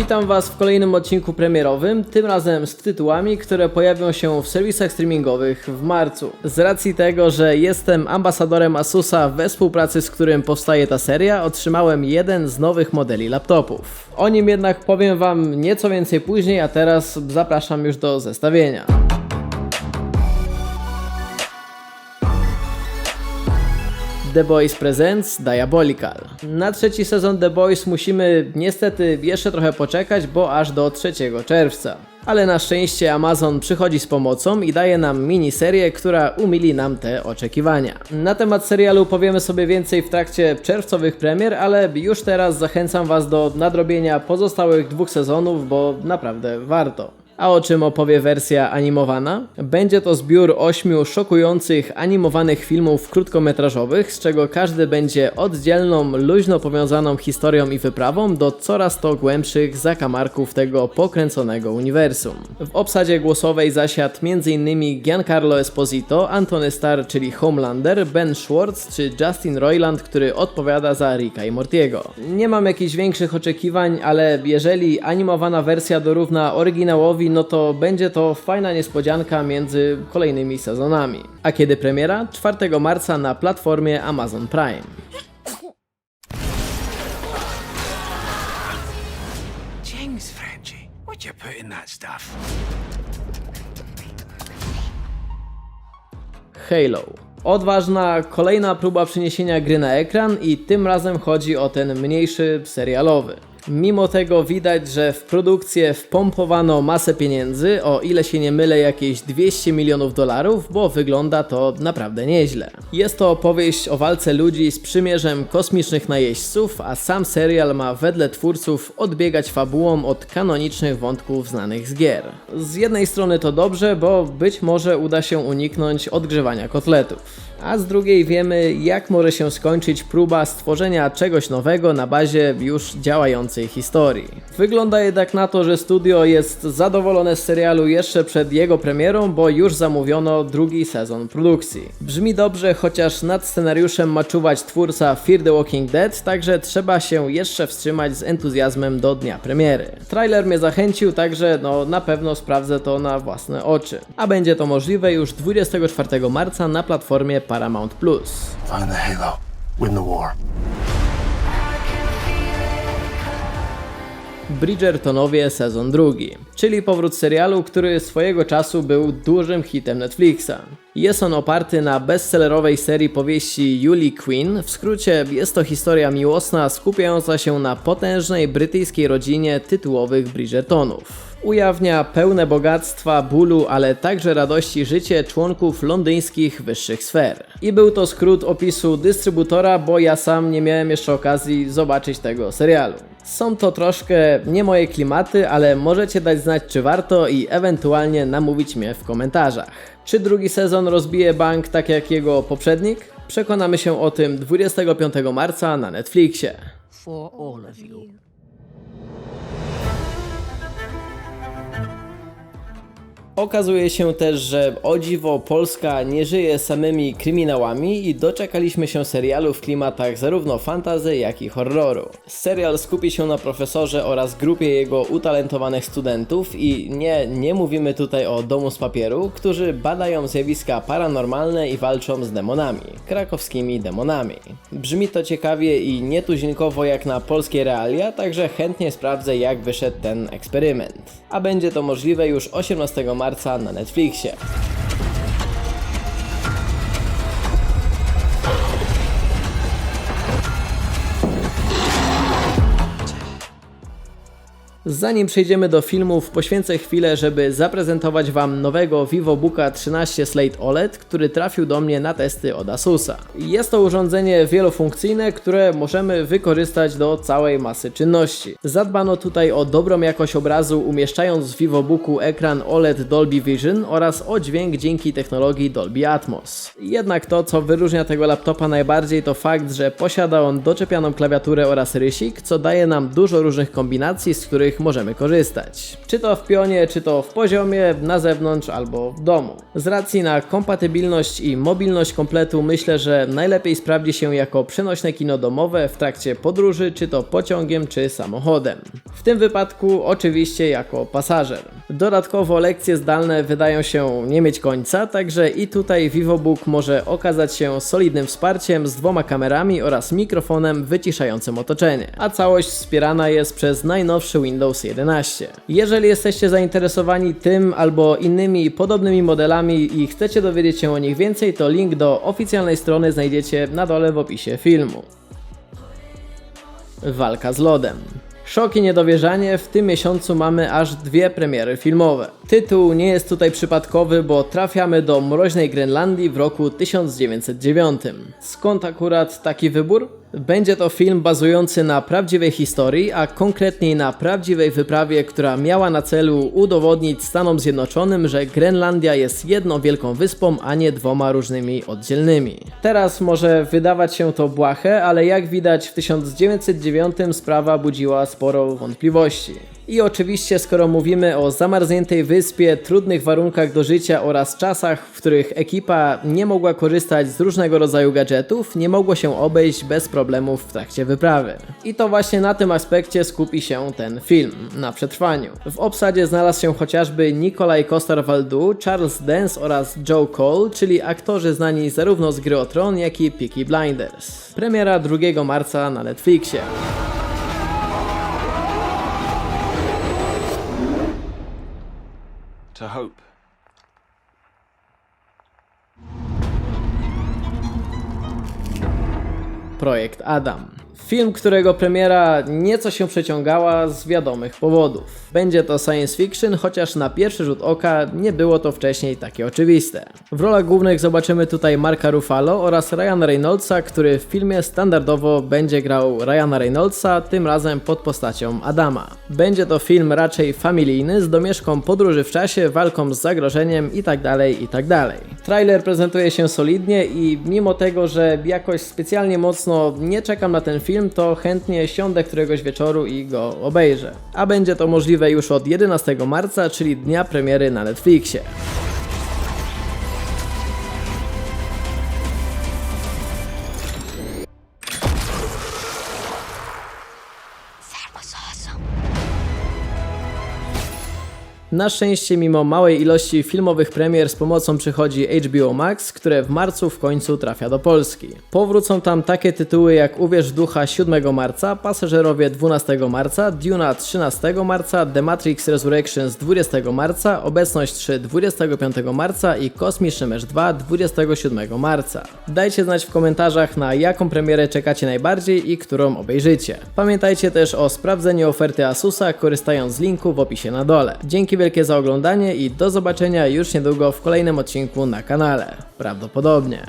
Witam Was w kolejnym odcinku premierowym, tym razem z tytułami, które pojawią się w serwisach streamingowych w marcu. Z racji tego, że jestem ambasadorem Asusa, we współpracy z którym powstaje ta seria, otrzymałem jeden z nowych modeli laptopów. O nim jednak powiem Wam nieco więcej później, a teraz zapraszam już do zestawienia. The Boys Presents Diabolical. Na trzeci sezon The Boys musimy niestety jeszcze trochę poczekać, bo aż do 3 czerwca. Ale na szczęście Amazon przychodzi z pomocą i daje nam miniserię, która umili nam te oczekiwania. Na temat serialu powiemy sobie więcej w trakcie czerwcowych premier, ale już teraz zachęcam Was do nadrobienia pozostałych dwóch sezonów, bo naprawdę warto. A o czym opowie wersja animowana? Będzie to zbiór ośmiu szokujących animowanych filmów krótkometrażowych, z czego każdy będzie oddzielną, luźno powiązaną historią i wyprawą do coraz to głębszych zakamarków tego pokręconego uniwersum. W obsadzie głosowej zasiadł m.in. Giancarlo Esposito, Antony Starr, czyli Homelander, Ben Schwartz czy Justin Roiland, który odpowiada za Ricka i Mortiego. Nie mam jakichś większych oczekiwań, ale jeżeli animowana wersja dorówna oryginałowi, no to będzie to fajna niespodzianka między kolejnymi sezonami. A kiedy premiera? 4 marca na platformie Amazon Prime. James Frenchie, what you put in that stuff? Halo. Odważna kolejna próba przeniesienia gry na ekran i tym razem chodzi o ten mniejszy serialowy. Mimo tego widać, że w produkcję wpompowano masę pieniędzy, o ile się nie mylę jakieś 200 milionów dolarów, bo wygląda to naprawdę nieźle. Jest to opowieść o walce ludzi z przymierzem kosmicznych najeźdźców, a sam serial ma wedle twórców odbiegać fabułą od kanonicznych wątków znanych z gier. Z jednej strony to dobrze, bo być może uda się uniknąć odgrzewania kotletów a z drugiej wiemy, jak może się skończyć próba stworzenia czegoś nowego na bazie już działającej historii. Wygląda jednak na to, że studio jest zadowolone z serialu jeszcze przed jego premierą, bo już zamówiono drugi sezon produkcji. Brzmi dobrze, chociaż nad scenariuszem ma czuwać twórca Fear the Walking Dead, także trzeba się jeszcze wstrzymać z entuzjazmem do dnia premiery. Trailer mnie zachęcił, także no na pewno sprawdzę to na własne oczy. A będzie to możliwe już 24 marca na platformie Paramount+. Find the Halo. Win the war. Bridgertonowie sezon drugi, czyli powrót serialu, który swojego czasu był dużym hitem Netflixa. Jest on oparty na bestsellerowej serii powieści Julie Quinn. W skrócie jest to historia miłosna skupiająca się na potężnej brytyjskiej rodzinie tytułowych Bridgertonów. Ujawnia pełne bogactwa, bólu, ale także radości życie członków londyńskich wyższych sfer. I był to skrót opisu dystrybutora, bo ja sam nie miałem jeszcze okazji zobaczyć tego serialu. Są to troszkę nie moje klimaty, ale możecie dać znać czy warto i ewentualnie namówić mnie w komentarzach. Czy drugi sezon rozbije bank tak jak jego poprzednik? Przekonamy się o tym 25 marca na Netflixie. for all of you. Okazuje się też, że o dziwo Polska nie żyje samymi kryminałami i doczekaliśmy się serialu w klimatach zarówno fantazy, jak i horroru. Serial skupi się na profesorze oraz grupie jego utalentowanych studentów i nie, nie mówimy tutaj o domu z papieru, którzy badają zjawiska paranormalne i walczą z demonami, krakowskimi demonami. Brzmi to ciekawie i nietuzinkowo jak na polskie realia, także chętnie sprawdzę jak wyszedł ten eksperyment. A będzie to możliwe już 18 marca na Netflixie. Zanim przejdziemy do filmów, poświęcę chwilę, żeby zaprezentować Wam nowego VivoBooka 13 Slate OLED, który trafił do mnie na testy od Asusa. Jest to urządzenie wielofunkcyjne, które możemy wykorzystać do całej masy czynności. Zadbano tutaj o dobrą jakość obrazu, umieszczając w VivoBooku ekran OLED Dolby Vision oraz o dźwięk dzięki technologii Dolby Atmos. Jednak to, co wyróżnia tego laptopa najbardziej, to fakt, że posiada on doczepianą klawiaturę oraz rysik, co daje nam dużo różnych kombinacji, z których możemy korzystać. Czy to w pionie, czy to w poziomie, na zewnątrz albo w domu. Z racji na kompatybilność i mobilność kompletu myślę, że najlepiej sprawdzi się jako przenośne kino domowe w trakcie podróży, czy to pociągiem, czy samochodem. W tym wypadku oczywiście jako pasażer. Dodatkowo lekcje zdalne wydają się nie mieć końca, także i tutaj VivoBook może okazać się solidnym wsparciem z dwoma kamerami oraz mikrofonem wyciszającym otoczenie, a całość wspierana jest przez najnowszy Windows 11. Jeżeli jesteście zainteresowani tym albo innymi podobnymi modelami i chcecie dowiedzieć się o nich więcej, to link do oficjalnej strony znajdziecie na dole w opisie filmu. Walka z lodem. Szok i niedowierzanie, w tym miesiącu mamy aż dwie premiery filmowe. Tytuł nie jest tutaj przypadkowy, bo trafiamy do mroźnej Grenlandii w roku 1909. Skąd akurat taki wybór? Będzie to film bazujący na prawdziwej historii, a konkretniej na prawdziwej wyprawie, która miała na celu udowodnić Stanom Zjednoczonym, że Grenlandia jest jedną wielką wyspą, a nie dwoma różnymi oddzielnymi. Teraz może wydawać się to błahe, ale jak widać w 1909 sprawa budziła sporo wątpliwości. I oczywiście, skoro mówimy o zamarzniętej wyspie, trudnych warunkach do życia oraz czasach, w których ekipa nie mogła korzystać z różnego rodzaju gadżetów, nie mogło się obejść bez problemów w trakcie wyprawy. I to właśnie na tym aspekcie skupi się ten film, na przetrwaniu. W obsadzie znalazł się chociażby Nikolaj Kostar-Waldau, Charles Dance oraz Joe Cole, czyli aktorzy znani zarówno z gry o Tron, jak i Peaky Blinders. Premiera 2 marca na Netflixie. To hope. Projekt Adam. Film, którego premiera nieco się przeciągała z wiadomych powodów. Będzie to science fiction, chociaż na pierwszy rzut oka nie było to wcześniej takie oczywiste. W rolach głównych zobaczymy tutaj Marka Ruffalo oraz Ryana Reynoldsa, który w filmie standardowo będzie grał Ryana Reynoldsa, tym razem pod postacią Adama. Będzie to film raczej familijny, z domieszką podróży w czasie, walką z zagrożeniem itd. itd. Trailer prezentuje się solidnie i mimo tego, że jakoś specjalnie mocno nie czekam na ten film, to chętnie siądę któregoś wieczoru i go obejrzę. A będzie to możliwe już od 11 marca, czyli dnia premiery na Netflixie. Na szczęście, mimo małej ilości filmowych premier z pomocą przychodzi HBO Max, które w marcu w końcu trafia do Polski. Powrócą tam takie tytuły jak Uwierz ducha 7 marca, Pasażerowie 12 marca, Duna 13 marca, The Matrix Resurrections 20 marca, Obecność 3 25 marca i Kosmiczny Mecz 2 27 marca. Dajcie znać w komentarzach na jaką premierę czekacie najbardziej i którą obejrzycie. Pamiętajcie też o sprawdzeniu oferty Asusa korzystając z linku w opisie na dole. Dzięki wielkie za oglądanie i do zobaczenia już niedługo w kolejnym odcinku na kanale. Prawdopodobnie.